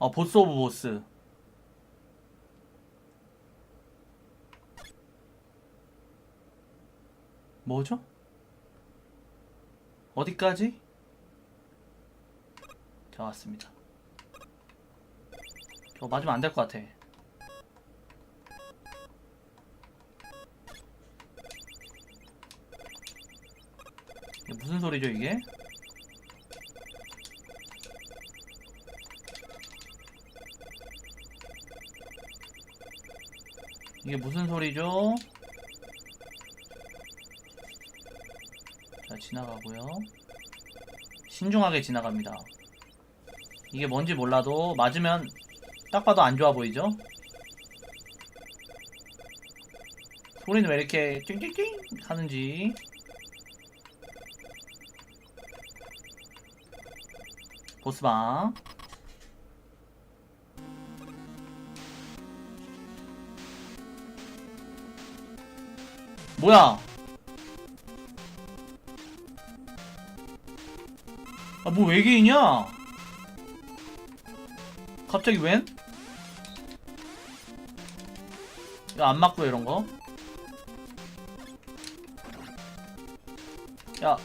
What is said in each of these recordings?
어 보스 오브 보스 뭐죠? 어디까지? 자 왔습니다 저거 맞으면 안 될 것 같아 무슨 소리죠 이게? 이게 무슨 소리죠? 자, 지나가고요. 신중하게 지나갑니다. 이게 뭔지 몰라도 맞으면 딱 봐도 안 좋아 보이죠? 소리는 왜 이렇게 찡찡찡 하는지 보스방 뭐야? 아, 뭐 외계인이야? 갑자기 웬? 야, 안 맞고 이런 거. 야,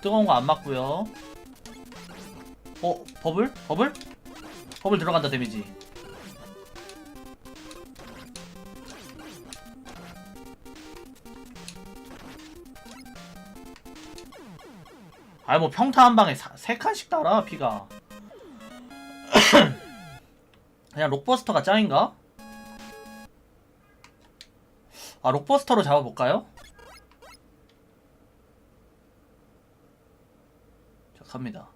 뜨거운 거 안 맞고요. 어, 버블? 버블? 버블 들어간다 데미지. 아이 뭐 평타 한 방에 사, 세 칸씩 달아 피가 그냥 록버스터가 짱인가? 아 록버스터로 잡아볼까요? 자 갑니다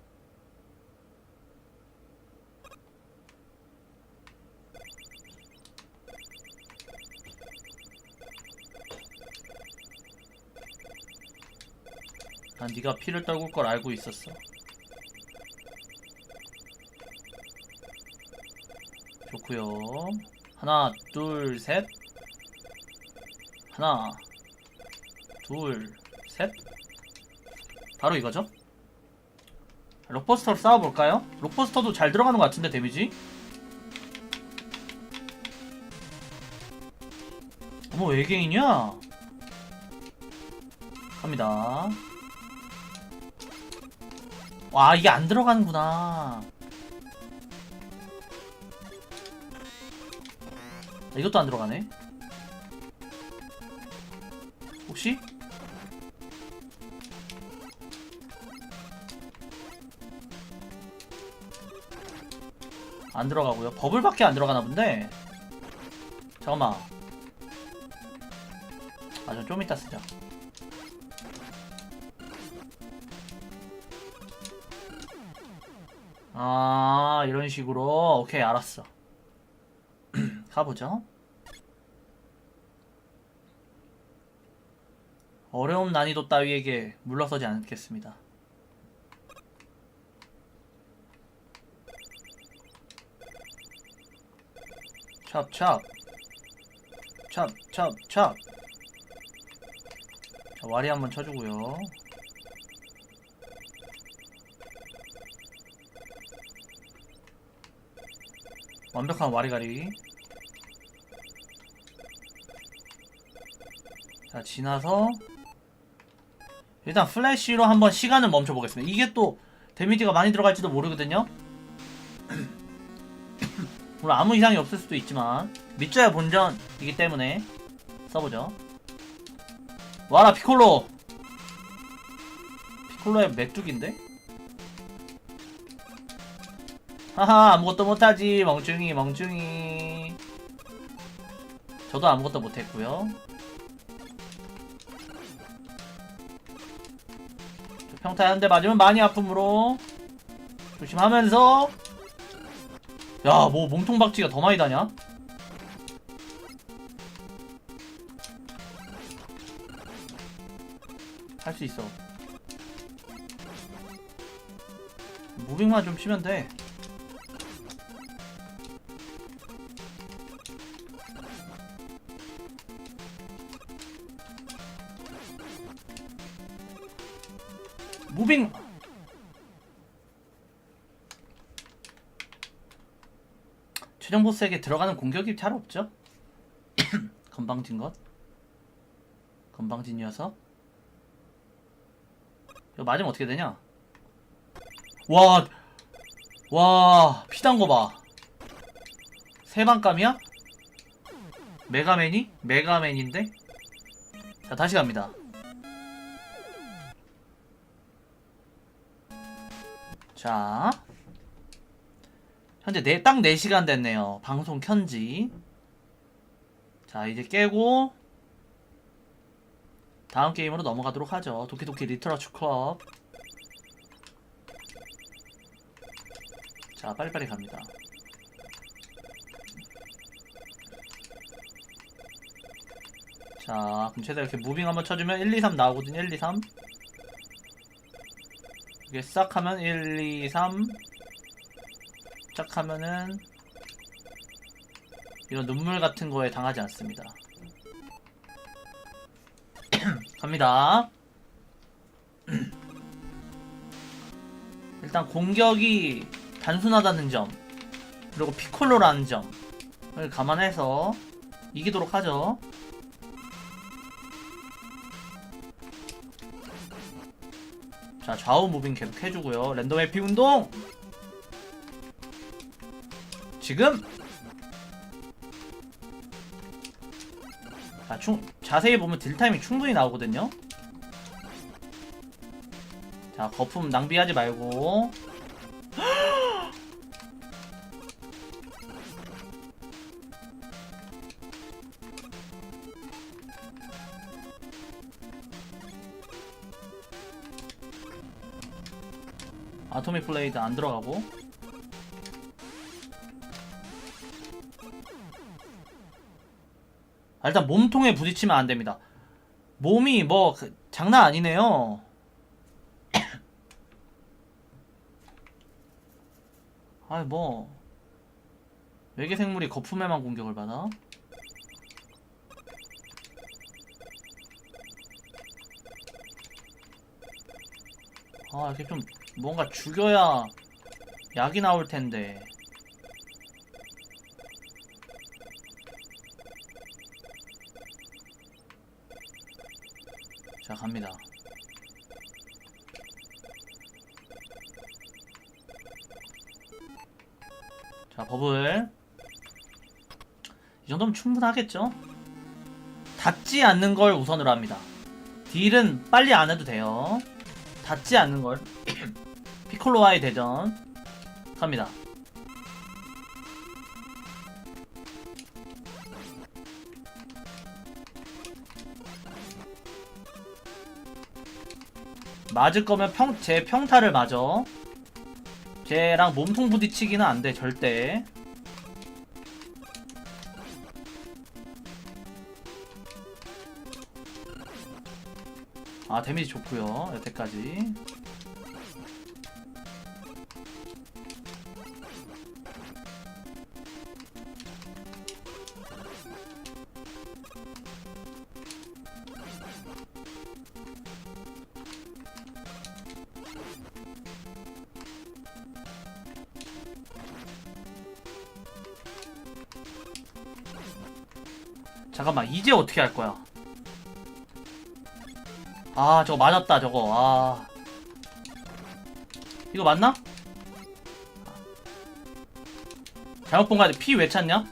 난 네가 피를 떨굴 걸 알고 있었어. 좋고요. 하나, 둘, 셋. 하나, 둘, 셋. 바로 이거죠? 록버스터로 싸워볼까요? 록버스터도 잘 들어가는 것 같은데 데미지? 어머 외계인이야? 갑니다. 와 이게 안 들어가는구나. 아, 이것도 안 들어가네. 혹시? 안 들어가고요. 버블밖에 안 들어가나 본데? 잠깐만. 아저 좀 이따 쓰자 아 이런 식으로. 오케이 알았어. 가보죠. 어려움 난이도 따위에게 물러서지 않겠습니다. 찹찹. 찹찹찹. 자 와리 한번 쳐주고요 완벽한 와리가리. 자 지나서 일단 플래시로 한번 시간을 멈춰 보겠습니다. 이게 또 데미지가 많이 들어갈지도 모르거든요. 물론 아무 이상이 없을 수도 있지만 믿져야 본전이기 때문에 써보죠. 와라 피콜로! 피콜로의 메뚜기인데? 하하 아무것도 못하지. 멍충이 멍충이. 저도 아무것도 못했고요. 평타에 한대 맞으면 많이 아픔으로 조심하면서. 야 뭐 몸통박쥐가 더 많이 다냐? 할 수 있어. 무빙만 좀 치면 돼 최종 보스에게 들어가는 공격이 잘 없죠? 건방진 것? 건방진 녀석? 이거 맞으면 어떻게 되냐? 와, 와, 피단 거 봐. 세방감이야? 메가맨이? 메가맨인데? 자, 다시 갑니다. 자. 현재 네, 딱 4시간 됐네요. 방송 켠지. 자, 이제 깨고 다음 게임으로 넘어가도록 하죠. 도키도키 리터러처 클럽. 자, 빨리빨리 갑니다. 자, 그럼 최대 이렇게 무빙 한번 쳐주면 1, 2, 3 나오거든요. 1, 2, 3. 이게 싹 하면 1, 2, 3. 쫙 하면은 이런 눈물 같은 거에 당하지 않습니다. 갑니다. 일단 공격이 단순하다는 점 그리고 피콜로라는 점을 감안해서 이기도록 하죠. 자 좌우 무빙 계속 해주고요. 랜덤 해피 운동 지금 자, 충, 자세히 보면 딜타임이 충분히 나오거든요. 자, 거품 낭비하지 말고. 아토믹 블레이드 안 들어가고. 아, 일단 몸통에 부딪히면 안 됩니다. 몸이 뭐 그, 장난 아니네요. 아이 뭐 외계 생물이 거품에만 공격을 받아? 아 이렇게 좀 뭔가 죽여야 약이 나올 텐데. 자 갑니다. 자 버블 이 정도면 충분하겠죠? 닿지 않는 걸 우선으로 합니다. 딜은 빨리 안 해도 돼요. 닿지 않는 걸 피콜로와의 대전 갑니다. 맞을 거면 평, 제 평타를 맞아. 쟤랑 몸통 부딪히기는 안 돼, 절대. 아, 데미지 좋고요 여태까지. 이제 어떻게 할 거야? 아, 저거 맞았다, 저거. 아. 이거 맞나? 잘못 본거 같아. 피왜 찼냐?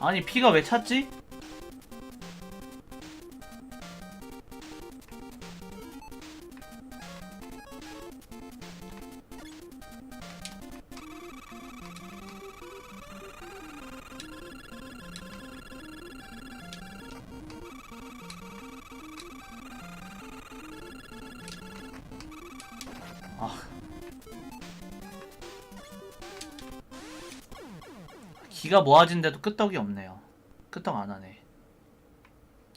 아니, 피가 왜 찼지? 기가 모아진데도 끄떡이 없네요. 끄떡 안 하네.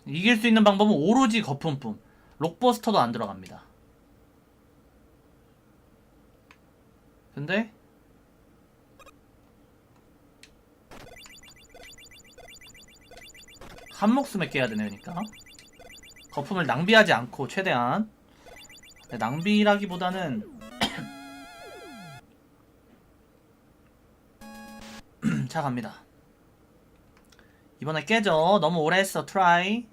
이길 수 있는 방법은 오로지 거품뿐. 록버스터도 안 들어갑니다. 근데 한 목숨에 깨야 되네 그러니까 거품을 낭비하지 않고 최대한 네, 낭비라기보다는 자 갑니다. 이번에 깨져. 너무 오래 했어. 트라이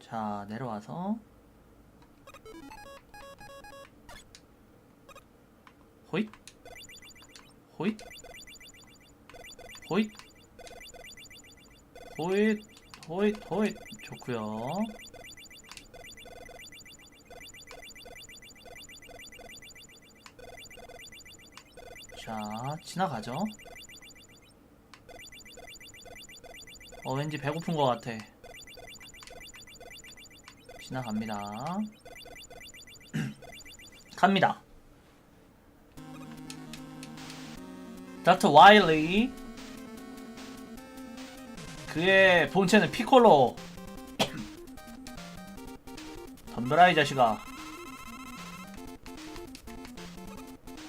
자 내려와서. 호잇. 호잇. 호잇. 호잇. 호잇. 호잇. 좋구요 자 지나가죠. 어 왠지 배고픈 것 같아. 지나갑니다. 갑니다. 닥터 와일리. 그의 본체는 피콜로. 덤벼라 이 자식아.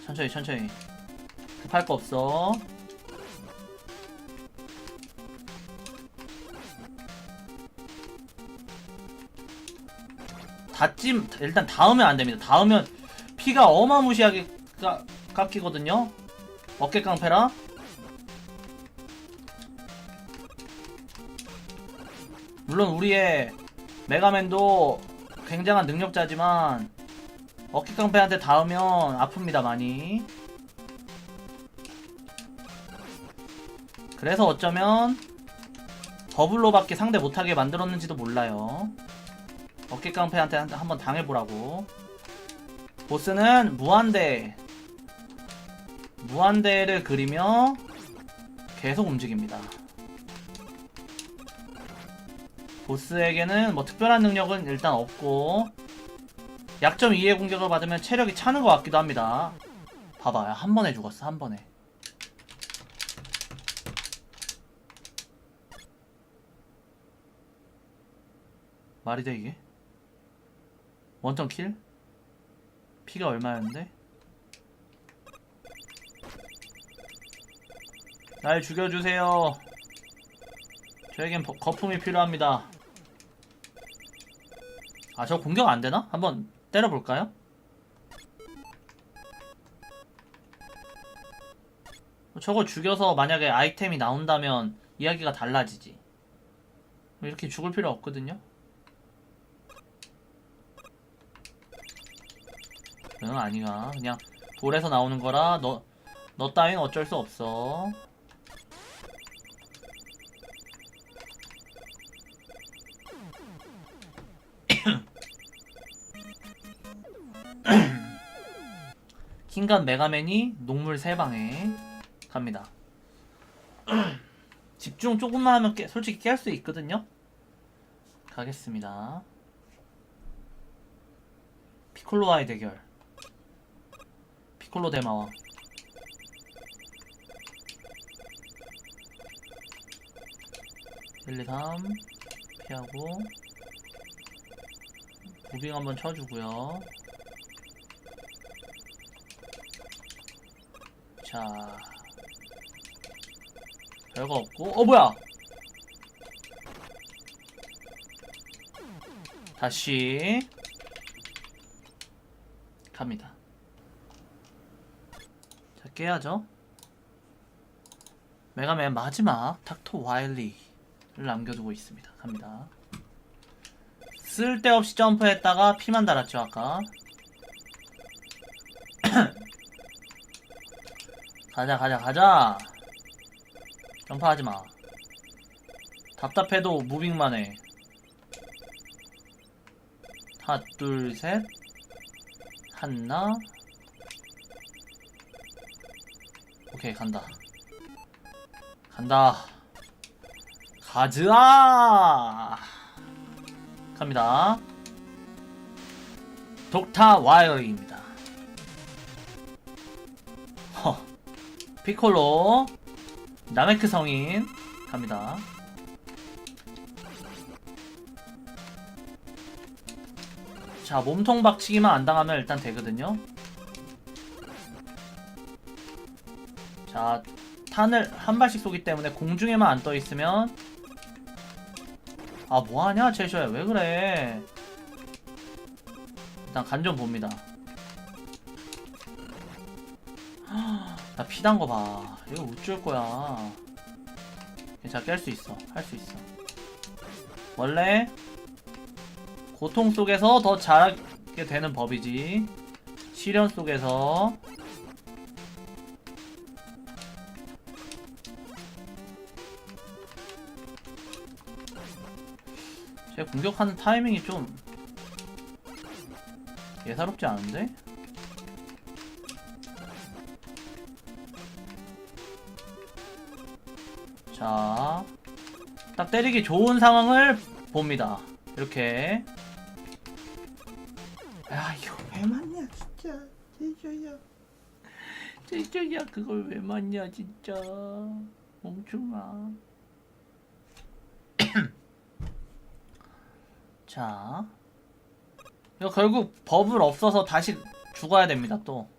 천천히 천천히 급할 거 없어. 닿찜 일단 닿으면 안 됩니다. 닿으면 피가 어마무시하게 까, 깎이거든요. 어깨 깡패라. 물론 우리의 메가맨도 굉장한 능력자지만 어깨 깡패한테 닿으면 아픕니다 많이 그래서 어쩌면 버블로밖에 상대 못하게 만들었는지도 몰라요. 어깨 깡패한테 한- 한번 당해보라고. 보스는 무한대 무한대를 그리며 계속 움직입니다. 보스에게는 뭐 특별한 능력은 일단 없고 약점 2의 공격을 받으면 체력이 차는 것 같기도 합니다. 봐봐요. 한 번에 죽었어 한 번에 말이 돼 이게? 원턴 킬? 피가 얼마였는데? 날 죽여주세요 저에겐 버- 거품이 필요합니다 아 저 공격 안되나? 한번 때려볼까요? 저거 죽여서 만약에 아이템이 나온다면 이야기가 달라지지 이렇게 죽을 필요 없거든요 응 아니가 그냥 돌에서 나오는 거라 너, 너 따윈 어쩔 수 없어 킹간 메가맨이 녹물 세 방에 갑니다. 집중 조금만 하면 깨, 솔직히 깨할 수 있거든요. 가겠습니다. 피콜로와의 대결. 대마왕. 일, 이, 삼. 피하고. 무빙 한번 쳐주고요. 자. 별거 없고. 어 뭐야? 다시. 갑니다. 자 깨야죠. 메가맨 마지막 닥터 와일리를 남겨두고 있습니다. 갑니다. 쓸데없이 점프했다가 피만 달았죠 아까. 가자 가자 가자. 점프하지마. 답답해도 무빙만 해. 하나 둘셋. 한나 오케이 간다. 간다. 가즈아! 갑니다. 독타 와이어입니다. 허. 피콜로. 나메크 성인. 갑니다. 자 몸통 박치기만 안 당하면 일단 되거든요. 자 탄을 한 발씩 쏘기 때문에 공중에만 안 떠 있으면 아 뭐하냐 제셔야. 왜 그래? 일단 간 좀 봅니다. 나 피단 거 봐. 이거 어쩔 거야. 괜찮아 깰 수 있어. 할 수 있어. 원래 고통 속에서 더 잘하게 되는 법이지. 시련 속에서 공격하는 타이밍이 좀 예사롭지 않은데? 자, 딱 때리기 좋은 상황을 봅니다. 이렇게. 야, 이거 왜 맞냐, 진짜. 제주야. 제주야, 그걸 왜 맞냐, 진짜. 멍충아. 자. 이거 결국 버블 없어서 다시 죽어야 됩니다, 또.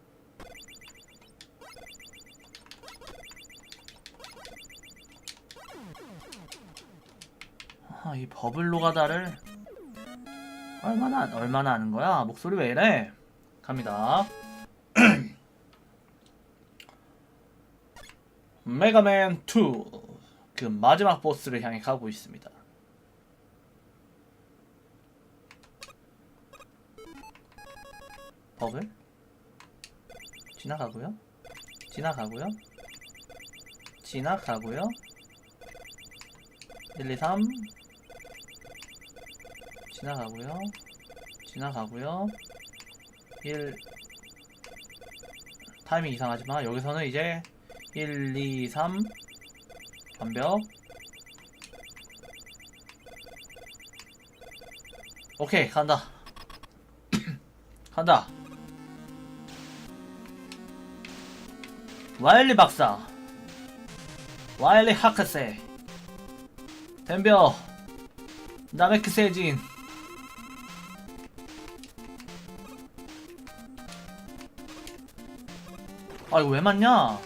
아, 이 버블 노가다를 얼마나 얼마나 하는 거야? 목소리 왜 이래? 갑니다. 메가맨 2. 그 마지막 보스를 향해 가고 있습니다. 버블 지나가고요. 지나가고요. 지나가고요. 1, 2, 3 지나가고요. 지나가고요. 1 타이밍 이상하지만 여기서는 이제 1, 2, 3 완벽 오케이 간다 간다 와일리 박사. 와일리 하크세. 덤벼. 나메크 세진 아 이거 왜 맞냐?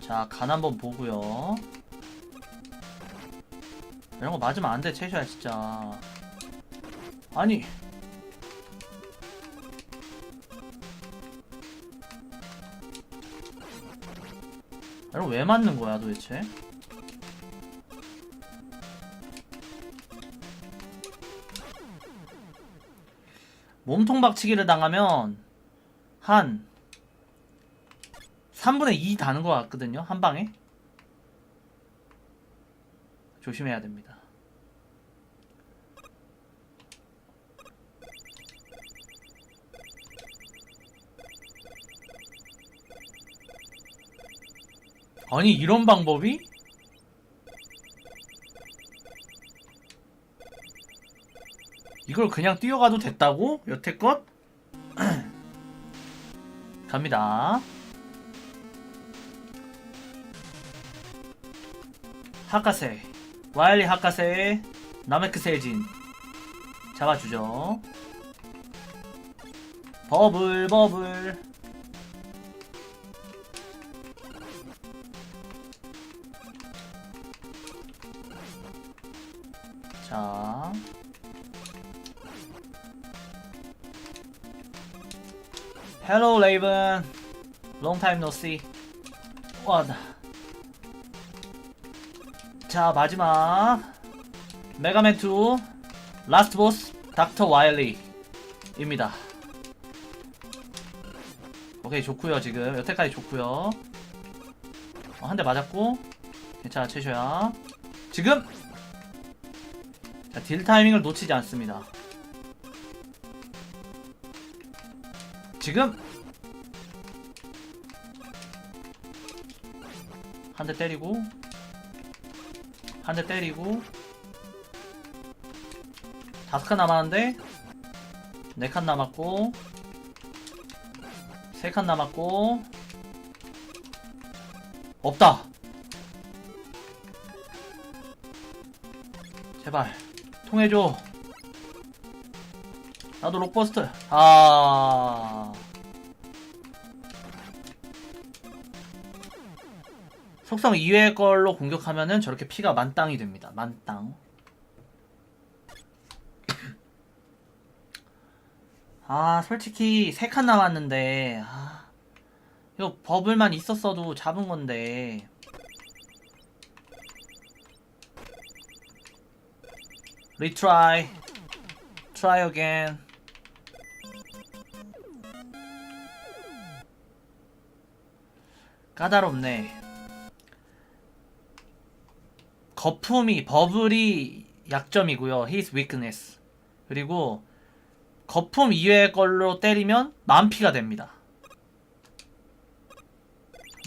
자간 한번 보고요. 이런 거 맞으면 안돼 채셔야 진짜. 아니 거왜 맞는 거야 도대체? 몸통 박치기를 당하면 한 3분의 2 다는 것 같거든요 한 방에. 조심해야 됩니다 아니 이런 방법이? 이걸 그냥 뛰어가도 됐다고? 여태껏? 갑니다. 하카세 와일리 하카세 나메크 세진 잡아주죠. 버블 버블 헬로 레이븐 롱 타임 노씨 와다 자 마지막. 메가맨 2 라스트 보스 닥터 와일리 입니다. 오케이 좋구요 지금. 여태까지 좋구요. 어, 한대 맞았고. 괜찮아 최셔야. 지금! 자, 딜 타이밍을 놓치지 않습니다 지금? 한 대 때리고 한 대 때리고 다섯 칸 남았는데 네 칸 남았고 세 칸 남았고 없다. 제발 통해줘 나도 록버스트 아 속성 2회 걸로 공격하면은 저렇게 피가 만땅이 됩니다. 만땅. 아, 솔직히 3칸 남았는데, 아, 이거 버블만 있었어도 잡은 건데. 리트라이. Try again. 까다롭네. 거품이 버블이 약점이고요. His weakness. 그리고 거품 이외의 걸로 때리면 만피가 됩니다.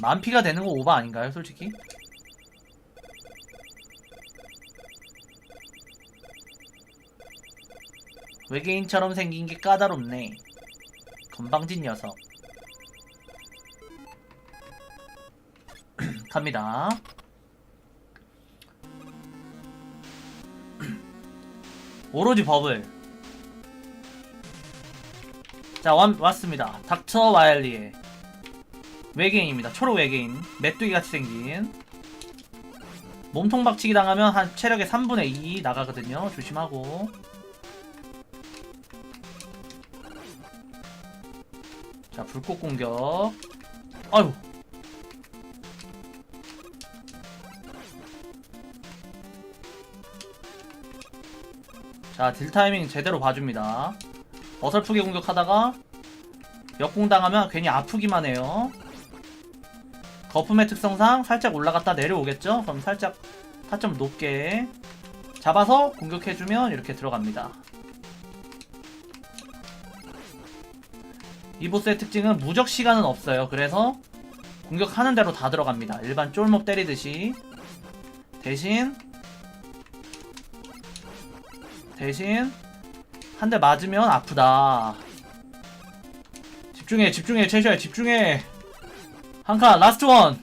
만피가 되는 거 오바 아닌가요, 솔직히? 외계인처럼 생긴 게 까다롭네. 건방진 녀석. 갑니다. 오로지 버블. 자, 왔, 왔습니다. 닥터 와일리의 외계인입니다. 초록 외계인. 메뚜기 같이 생긴. 몸통 박치기 당하면 한 체력의 3분의 2 나가거든요. 조심하고. 자, 불꽃 공격. 아유. 자, 딜 타이밍 제대로 봐줍니다. 어설프게 공격하다가 역공 당하면 괜히 아프기만 해요. 거품의 특성상 살짝 올라갔다 내려오겠죠? 그럼 살짝 타점 높게 잡아서 공격해주면 이렇게 들어갑니다. 이 보스의 특징은 무적 시간은 없어요. 그래서 공격하는 대로 다 들어갑니다. 일반 쫄몹 때리듯이 대신 대신 한 대 맞으면 아프다. 집중해, 집중해, 최셔야 집중해. 한 칸, 라스트 원.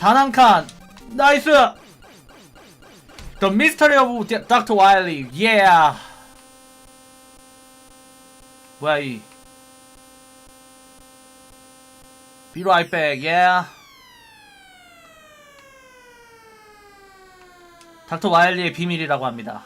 단 한 칸. 나이스. The Mystery of Dr. Wily. Yeah. 뭐야 이? Be right back. Yeah. 닥터 와일리의 비밀이라고 합니다.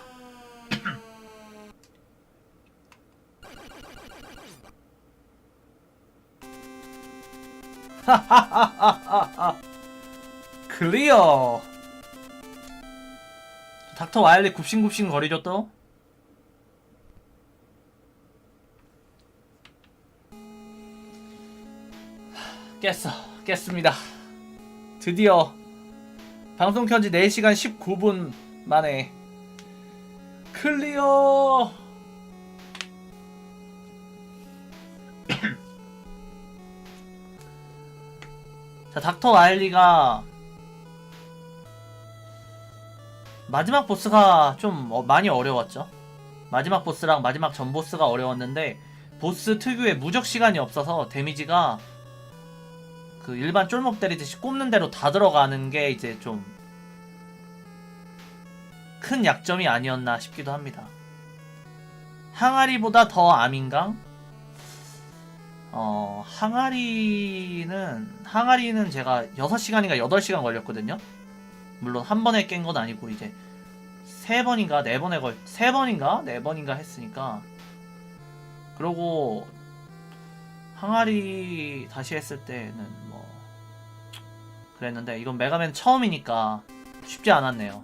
클리어. 닥터 와일리 굽신굽신 거리죠 또? 깼어. 깼습니다. 드디어 방송 켠지 4시간 19분 만에 클리어. 자, 닥터 와일리가 마지막 보스가 좀 어- 많이 어려웠죠. 마지막 보스랑 마지막 전 보스가 어려웠는데 보스 특유의 무적 시간이 없어서 데미지가 그 일반 쫄목 때리듯이 꼽는 대로 다 들어가는 게 이제 좀 큰 약점이 아니었나 싶기도 합니다. 항아리보다 더 암인강? 어, 항아리는, 항아리는 제가 6시간인가 8시간 걸렸거든요? 물론 한 번에 깬 건 아니고, 이제, 3번인가 4번에 걸, 3번인가? 4번인가 했으니까. 그러고, 항아리 다시 했을 때는 뭐, 그랬는데, 이건 메가맨 처음이니까 쉽지 않았네요.